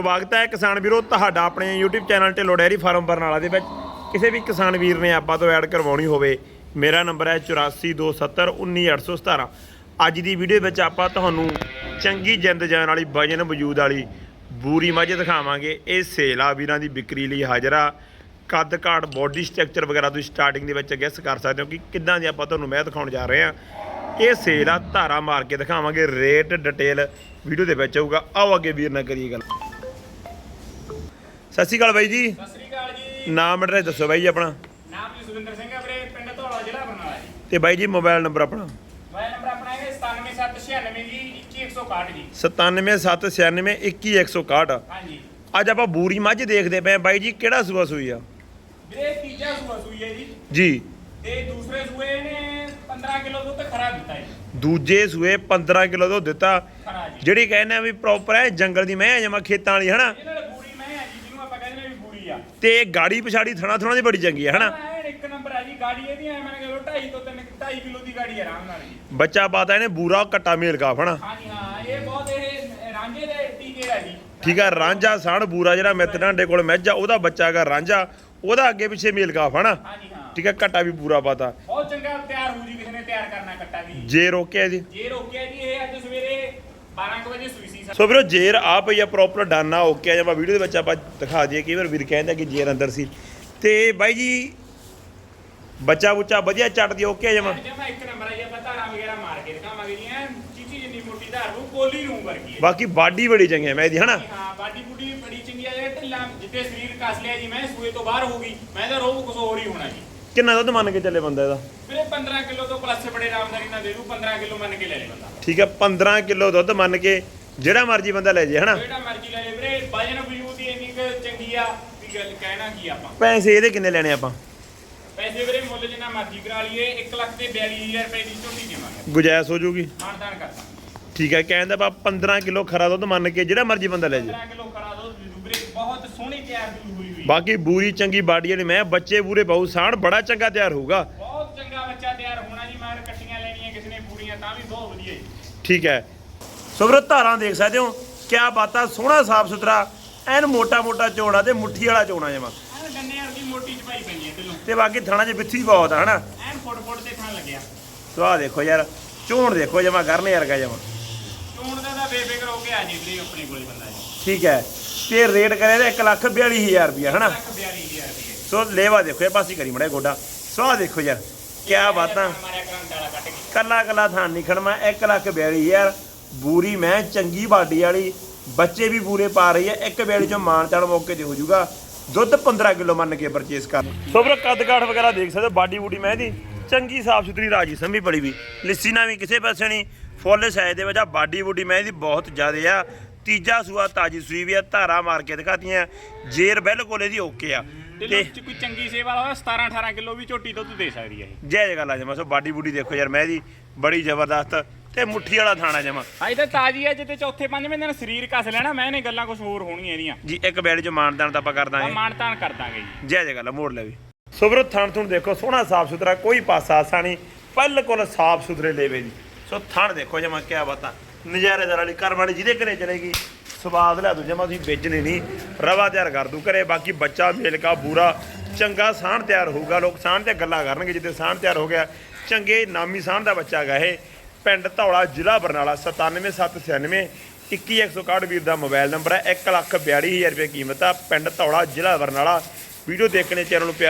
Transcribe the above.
ਸਵਾਗਤ ਹੈ ਕਿਸਾਨ ਵੀਰੋ, ਤੁਹਾਡਾ ਆਪਣੇ YouTube channel Dhillon dairy farm Barnala ਦੇ ਵਿੱਚ। ਕਿਸੇ ਵੀ ਕਿਸਾਨ ਵੀਰ ਨੇ ਆਪਾਂ ਤੋਂ ਐਡ ਕਰਵਾਉਣੀ ਹੋਵੇ, ਮੇਰਾ ਨੰਬਰ ਹੈ 8427191817 ਅੱਜ ਦੀ ਵੀਡੀਓ ਵਿੱਚ ਆਪਾਂ ਤੁਹਾਨੂੰ ਚੰਗੀ ਜਿੰਦ ਜਾਨ ਵਾਲੀ ਵਜਨ ਵਜੂਦ ਵਾਲੀ ਬੂਰੀ ਮੱਝ ਦਿਖਾਵਾਂਗੇ। ਇਹ ਸੇਲ ਆ ਵੀਰਾਂ ਦੀ ਵਿਕਰੀ ਲਈ ਹਾਜ਼ਰ ਆ। ਕੱਦ ਕਾਟ ਬੋਡੀ ਸਟਰਕਚਰ ਵਗੈਰਾ ਤੁਸੀਂ ਸਟਾਰਟਿੰਗ ਦੇ ਵਿੱਚ ਗੈਸ ਕਰ ਸਕਦੇ ਹੋ ਕਿ ਕਿੱਦਾਂ ਦੀ ਆਪਾਂ ਤੁਹਾਨੂੰ ਮੈਂ ਦਿਖਾਉਣ ਜਾ ਰਹੇ ਹਾਂ। ਇਹ ਸੇਲ ਆ ਧਾਰਾ ਮਾਰ ਕੇ ਦਿਖਾਵਾਂਗੇ। ਰੇਟ ਡਿਟੇਲ ਵੀਡੀਓ ਦੇ ਵਿੱਚ ਆਊਗਾ। ਆਓ ਅੱਗੇ ਵੀਰ ਨਾਲ ਕਰੀਏ ਗੱਲ। ਸਤਿ ਸ਼੍ਰੀ ਅਕਾਲ ਬਾਈ ਜੀ। ਸਤਿ ਸ੍ਰੀ ਅਕਾਲ ਜੀ। ਨਾਮ ਐਡਰੈਸ ਦੱਸੋ ਬਾਈ ਜੀ ਆਪਣਾ। ਨਾਮ ਜੀ ਸੁਰਿੰਦਰ ਸਿੰਘ ਹੈ ਵੀਰੇ ਪਿੰਡ ਧੌਲਾ ਜ਼ਿਲ੍ਹਾ ਬਰਨਾਲਾ ਜੀ। ਤੇ ਬਾਈ ਜੀ ਮੋਬਾਈਲ ਨੰਬਰ ਆਪਣਾ। ਮੋਬਾਈਲ ਨੰਬਰ ਆਪਣਾ ਹੈ 97796 ਜੀ 21161 ਜੀ। 9776921161 ਹਾਂਜੀ। ਅੱਜ ਆਪਾਂ ਬੂਰੀ ਮੱਝ ਦੇਖਦੇ ਪਏ। ਬਾਈ ਜੀ ਕਿਹੜਾ ਸੂਆ ਸੂਈ ਆ? ਵੀਰੇ ਤੀਜਾ ਸੂਆ ਸੂਈ ਹੈ ਜੀ। ਜੀ। ਤੇ ਦੂਸਰੇ ਸੂਏ ਨੇ 15 ਕਿਲੋ ਦੁੱਧ ਖਰਾ ਦਿੱਤਾ ਜੀ। ਦੂਜੇ ਸੂਏ 15 ਕਿਲੋ ਦੁੱਧ ਦਿੱਤਾ। ਖਰਾ ਜੀ। ਜਿਹੜੀ ਕਹਿੰਦੇ ਆ ਵੀ ਪ੍ਰੋਪਰ ਹੈ ਜੰਗਲ ਦੀ ਮੈਂ ਜਮਾ ਖੇਤਾਂ ਵਾਲੀ ਹਨਾ ਇਹ ਨਾਲ ਬੂਰੀ ਮੈਂ ਹੈ ਜੀ ਵੀ ਆ। ਤੇ ਗਾੜੀ ਪਛਾੜੀ ਥਣਾ ਥਣਾ ਦੀ ਬੜੀ ਚੰਗੀ ਹੈ ਹਨਾ? ਐਨ ਇੱਕ ਨੰਬਰ ਹੈ ਜੀ ਗਾੜੀ ਇਹਦੀ ਐ ਮੈਂ ਕਹਿੰਦਾ 2.5 ਤੋਂ 3 2.5 ਕਿਲੋ ਦੀ ਗਾੜੀ ਆਰਾਮ ਨਾਲ ਜੀ। ਬੱਚਾ ਪਾਤਾ ਇਹਨੇ ਬੂਰਾ ਕੱਟਾ ਮੇਲ ਕਾਫ ਹਨਾ? ਹਾਂਜੀ ਹਾਂ ਇਹ ਬਹੁਤ ਇਹ ਰਾਂਝੇ ਦੇ ਟੀਕੇ ਆ ਜੀ। ਠੀਕ ਆ ਰਾਂਝਾ ਸਾਣ ਬੂਰਾ ਜਿਹੜਾ ਮਿੱਤ ਢਾਂਡੇ ਕੋਲ ਮੱਝ ਆ ਉਹਦਾ ਬੱਚਾ ਹੈਗਾ ਰਾਂਝਾ ਉਹਦਾ ਅੱਗੇ ਪਿੱਛੇ ਮੇਲ ਕਾਫ ਹਨਾ? ਹਾਂਜੀ ਹਾਂ। ਠੀਕ ਆ ਕੱਟਾ ਵੀ ਪੂਰਾ ਪਾਤਾ। ਬਹੁਤ ਚੰਗਾ ਤਿਆਰ ਹੋ ਜੀ ਕਿਸੇ ਨੇ ਤਿਆਰ ਕਰਨਾ ਕੱਟਾ ਵੀ। ਜੇ ਰੋਕਿਆ ਜੀ। ਜੇ ਰੋਕਿਆ ਜੀ ਇਹ ਅੱਜ ਸਵੇਰੇ 12 ਕੁ ਵਜੇ ਸੂਈ ਸੀ ਵੀਰੋ ਜੇਰ ਆ ਪਈ ਆ ਪ੍ਰੋਪਰ ਡਾਨਾ ਓਕੇ ਆ ਜਾਂ ਵੀਡੀਓ ਦੇ ਵਿੱਚ ਆਪਾਂ ਦਿਖਾ ਦਈਏ ਕਈ ਵਾਰ ਵੀਰ ਕਹਿੰਦਾ ਕਿ ਜੇਰ ਅੰਦਰ ਸੀ। ਤੇ ਬਾਈ ਜੀ ਬੱਚਾ ਬੁੱਚਾ ਵਧੀਆ ਚੱਟਦੀ ਓਕੇ ਆ ਜਮਾ ਜਮਾ ਇੱਕ ਨੰਬਰ ਹੈ ਜੀ ਆਪਾਂ ਧਾਰਾਂ ਵਗੈਰਾ ਮਾਰ ਕੇ ਦਿਖਾਵਾਂਗੇ ਜੀ ਐਨ ਚੀਚੀ ਜਿੰਨੀ ਮੋਟੀ ਧਾਰ ਨੂੰ ਕੋਲੀ ਨੂੰ ਵਰਗੀ ਹੈ ਬਾਕੀ ਬਾਡੀ ਬੜੀ ਚੰਗੀ ਹੈ ਮੈਂ ਇਹਦੀ ਹਨਾ? ਹਾਂ ਬਾਡੀ ਬੁੱਡੀ ਬੜੀ ਚੰਗੀ ਆ ਜਿਹੜਾ ਢਿੱਲਾ ਜਿੱਤੇ ਸਰੀਰ ਕੱਸ ਲਿਆ ਜੀ ਮੈਂ ਸੂਏ ਤੋਂ ਬਾਹਰ ਹੋ ਗਈ ਮੈਂ ਤਾਂ ਰੋਹ ਕੁਝ ਹੋਰ ਹੀ ਹੋਣਾ ਜੀ। ਕਿੰਨਾ ਦੁੱਧ ਮੰਨ ਕੇ ਚੱਲੇ ਬੰਦਾ ਇਹਦਾ? ਵੀਰੇ 15 ਕਿਲੋ ਤੋਂ ਪਲੱਸ ਬੜੇ ਆਰਾਮਦਾਰੀ ਨਾਲ ਦੇ ਦੂ 15 ਕਿਲੋ ਮੰਨ ਕੇ ਲੈ ਲੈ ਬੰਦਾ। ਠੀਕ ਹੈ 15 ਕਿਲੋ ਦੁੱਧ ਮੰਨ ਕੇ ਜਿਹੜਾ ਮਰਜ਼ੀ ਬੰਦਾ ਲੈ ਜੇ ਹਨਾ? ਜਿਹੜਾ ਮਰਜ਼ੀ ਲੈ ਲੈ ਵੀਰੇ ਵਜਨ ਵਿਊ ਦੀ ਇੰਨੀ ਕੁ ਚੰਗੀ ਆ ਵੀ ਗੱਲ ਕਹਿਣਾ ਕੀ ਆਪਾਂ। ਪੈਸੇ ਇਹਦੇ ਕਿੰਨੇ ਲੈਣੇ ਆਪਾਂ? ਪੈਸੇ ਵੀਰੇ ਮੁੱਲ ਜਿੰਨਾ ਮਰਜ਼ੀ ਕਰਾ ਲਈਏ 1 ਲੱਖ ਤੇ 42000 ਰੁਪਏ ਦੀ ਝੋਟੀ ਦੇਵਾਂਗੇ। ਗੁਜਾਇਸ਼ ਹੋ ਜੂਗੀ? ਮਾਨਦਾਨ ਕਰਦਾ ਠੀਕ ਹੈ ਕਹਿੰਦਾ ਬਾ 15 ਕਿਲੋ ਖਰਾ ਦੁੱਧ ਮੰਨ ਕੇ ਜਿਹੜਾ ਮਰਜ਼ੀ ਬੰਦਾ ਲੈ ਜੇ। 15 ਕਿਲੋ ਕਰਾ ਦੋ ਵੀਰੇ ਬਹੁਤ ਸੋਹਣੀ ਤਿਆਰ ਹੋਈ ਹੋਈ। ਬਾਕੀ ਬੂਰੀ ਚੰਗੀ ਬਾਡੀ ਵਾਲੀ ਮੈਂ ਬੱਚੇ ਪੂਰੇ ਪਾਉ ਸਾਣ ਬੜਾ ਚੰਗਾ ਤਿਆਰ ਹੋਊਗਾ। ਬਹੁਤ ਚੰਗਾ ਬੱਚਾ ਤਿਆਰ ਹੋਣਾ ਜੀ ਮਾਰ ਕੱਟੀਆਂ ਲੈਣੀਆਂ ਕਿਸੇ ਨੇ ਪੂਰੀਆਂ ਤਾਂ ਵੀ ਬਹੁਤ ਵਧੀਆ ਜੀ। ਠੀਕ ਹੈ ਸੋ ਵੀਰੋ ਧਾਰਾਂ ਦੇਖ ਸਕਦੇ ਹੋ। ਕਿਆ ਬਾਤਾਂ ਸੋਹਣਾ ਸਾਫ਼ ਸੁਥਰਾ ਐਨ ਮੋਟਾ ਮੋਟਾ ਚੋਣਾ ਤੇ ਮੁੱਠੀ ਵਾਲਾ ਚੋਣਾ ਜਮਾ ਐਨ ਗੰਨੇ ਵਰਗੀ ਮੋਟੀ ਚਪਾਈ ਪੈਂਦੀ ਹੈ ਤੈਨੂੰ ਤੇ ਬਾਕੀ ਥਣਾ 'ਚ ਬਿੱਥੀ ਬਹੁਤ ਆ ਹਨਾ? ਐਨ ਫੁੱਟ ਫੁੱਟ ਤੇ ਥਾਂ ਲੱਗਿਆ। ਸੋ ਆਹ ਦੇਖੋ ਯਾਰ ਚੋਣ ਦੇਖੋ ਜਮਾ ਕਰਨੇ ਵਰਗਾ ਜਮਾ ਚੋਣ ਦਾ ਤਾਂ ਬੇਫਿਕਰ ਹੋ ਕੇ ਆ ਜੀ ਵੀਰੇ ਆਪਣੇ ਕੋਲੇ ਬੰਦਾ ਜੀ। ਠੀਕ ਹੈ। ਤੇ ਰੇਟ ਕਰੇ ਤੇ 142000 ਰੁਪਇਆ ਹਨਾ? ਲੱਖ 42000 ਰੁਪਏ। ਸੋ ਲੇਵਾ ਦੇਖੋ ਇਹ ਪਾਸੇ ਕਰੀ ਮੜਾ ਗੋਡਾ। ਸੋ ਦੇਖੋ ਯਾਰ ਕਿਆ ਬਾਤਾਂ। ਕੱਲਾ ਕੱਲਾ ਥਾਂ ਨਿਖਣ ਮੈਂ 142000 ਬੂਰੀ ਮੈਂ ਚੰਗੀ ਬਾਡੀ ਵਾਲੀ ਬੱਚੇ ਵੀ ਪੂਰੇ ਪਾ ਰਹੀ ਹੈ ਇੱਕ ਵੇਲੇ ਚੋਂ ਮਾਨ ਚਾਣ ਮੌਕੇ ਤੇ ਹੋ ਜਾਊਗਾ। ਦੁੱਧ 15 ਕਿਲੋ ਮੰਨ ਕੇ ਪਰਚੇਸ ਕਰ। ਸੋ ਵੀਰੋ ਕੱਦ ਕਾਠ ਵਗੈਰਾ ਦੇਖ ਸਕਦੇ ਹੋ ਬਾਡੀ ਬੂਡੀ ਮੈਂ ਦੀ ਚੰਗੀ ਸਾਫ਼ ਸੁਥਰੀ ਰਾਜੀ ਸੰਭੀ ਪੜੀ ਵੀ। ਲਿੱਸੀ ਨਾ ਵੀ ਕਿਸੇ ਪਾਸੇ ਨਹੀਂ ਫੁੱਲ ਸਾਈਜ਼ ਦੇ ਵਿੱਚ ਆ ਬਾਡੀ ਬੂਡੀ ਮੈਂ ਦੀ ਬਹੁਤ ਜ਼ਿਆਦੇ ਆ। ਤੀਜਾ ਸੂਆ ਤਾਜੀ ਸੂਈ ਵੀ ਆ ਧਾਰਾ ਮਾਰ ਕੇ ਦਿਖਾਤੀਆਂ ਜੇਰ ਬਿਲਕੁਲ ਇਹਦੀ ਓਕੇ ਆ। ਤੇ ਚ ਕੋਈ ਚੰਗੀ ਸੇਵਾ ਹੋਇਆ 17 18 ਕਿਲੋ ਵੀ ਝੋਟੀ ਦੁੱਧ ਦੇ ਸਕਦੀ ਹੈ ਇਹ। ਜੈ ਜੈ ਗੱਲ ਆ ਜਮਾ ਸੋ ਬਾਡੀ ਬੂਡੀ ਦੇਖੋ ਯਾਰ ਮੈਂ ਦੀ ਬੜੀ ਜ਼ਬਰਦਸਤ ਤੇ ਮੁੱਠੀ ਵਾਲਾ ਥਾਣਾ ਜਮਾ। ਅਜੇ ਤਾਂ ਤਾਜੀ ਹੈ ਜਿੱਤੇ ਚੌਥੇ ਪੰਜਵੇਂ ਦਿਨ ਸਰੀਰ ਕੱਸ ਲੈਣਾ ਮੈਂ ਨੇ ਗੱਲਾਂ ਕੁਝ ਹੋਰ ਹੋਣਗੀਆਂ ਇਹਦੀਆਂ। ਜੀ ਇੱਕ ਬੈਡ ਚ ਮਾਨਦਾਨ ਤਾਂ ਆਪਾਂ ਕਰ ਦਾਂਗੇ। ਮਾਨਤਾਨ ਕਰ ਦਾਂਗੇ ਜੀ। ਜੈ ਜੈ ਗੱਲ ਮੋੜ ਲੈ ਵੀ। ਸੋ ਵੀਰੋ ਥਣ ਥੁਣ ਦੇਖੋ ਸੋਹਣਾ ਸਾਫ਼ ਸੁਥਰਾ ਕੋਈ ਪਾਸਾ ਆਸਾ ਨਹੀਂ। ਬਿਲਕੁਲ ਸਾਫ਼ ਸੁਥਰੇ ਲੇਵੇ ਦੀ ਸੋ ਥਣ ਦੇਖੋ ਜਮਾ ਕਿਆ ਬਾਤਾਂ। ਨਜ਼ਾਰੇਦਾਰ ਵਾਲੀ ਵਾਲੀ ਜਿਹਦੇ ਘਰੇ ਚਲੇਗੀ ਸਵਾਦ ਲੈ ਦੂ ਜਮਾ ਤੁਸੀਂ ਵੇਚਣੀ ਨਹੀਂ। ਰਵਾ ਤਿਆਰ ਕਰ ਦੂ ਘਰੇ ਬਾਕੀ ਬੱਚਾ ਮੇਲਕਾ ਬੂਰਾ ਚੰਗਾ ਸਾਣ ਤਿਆਰ ਹੋਊਗਾ ਲੋਕ ਸਾਣ ਤੇ ਗੱਲਾਂ ਕਰਨਗੇ ਜਿੱਦੇ ਸਾਣ ਤਿਆਰ ਹੋ ਗਿਆ ਚੰਗੇ ਨਾਮੀ ਸਾਣ ਦਾ ਬੱਚਾ ਹੈਗਾ ਇਹ। ਪਿੰਡ ਧੌਲਾ, ਜ਼ਿਲ੍ਹਾ ਬਰਨਾਲਾ 97796 21161 ਵੀਰ ਦਾ ਮੋਬਾਈਲ ਨੰਬਰ ਹੈ 142000 ਰੁਪਏ ਕੀਮਤ ਆ। ਪਿੰਡ ਧੌਲਾ, ਜ਼ਿਲ੍ਹਾ ਬਰਨਾਲਾ, ਵੀਡੀਓ ਦੇਖਣੇ ਚੈਨਲ ਨੂੰ ਪਿਆਰ